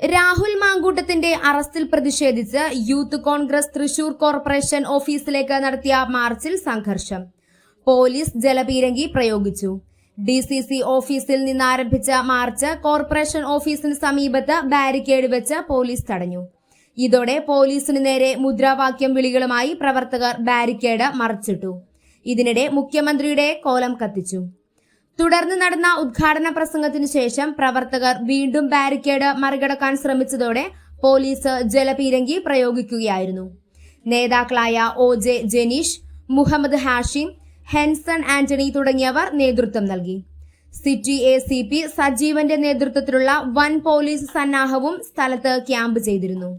രാഹുൽ മാങ്കൂട്ടത്തിന്റെ അറസ്റ്റിൽ പ്രതിഷേധിച്ച് youth Congress Thrissur corporation ഓഫീസിലേക്ക് നടത്തിയ മാർച്ചിൽ സംഘർഷം. പോലീസ് ജലപീരങ്കി പ്രയോഗിച്ചു. ഡി സി സി ഓഫീസിൽ നിന്നാരംഭിച്ച മാർച്ച് കോർപ്പറേഷൻ ഓഫീസിന് സമീപത്ത് ബാരിക്കേഡ് വെച്ച് പോലീസ് തടഞ്ഞു. ഇതോടെ പോലീസിന് നേരെ മുദ്രാവാക്യം വിളികളുമായി പ്രവർത്തകർ ബാരിക്കേഡ് മറിച്ചിട്ടു. ഇതിനിടെ മുഖ്യമന്ത്രിയുടെ കോലം കത്തിച്ചു. തുടർന്ന് നടന്ന ഉദ്ഘാടന പ്രസംഗത്തിനു ശേഷം പ്രവർത്തകർ വീണ്ടും ബാരിക്കേഡ് മറികടക്കാൻ ശ്രമിച്ചതോടെ പോലീസ് ജലപീരങ്കി പ്രയോഗിക്കുകയായിരുന്നു. നേതാക്കളായ ഒ ജെ ജനീഷ് മുഹമ്മദ് ഹാഷിം ഹെൻസൺ ആന്റണി തുടങ്ങിയവർ നേതൃത്വം നൽകി. സിറ്റി എ സി പി സജീവന്റെ നേതൃത്വത്തിലുള്ള വൻ പോലീസ് സന്നാഹവും സ്ഥലത്ത് ക്യാമ്പ് ചെയ്തിരുന്നു.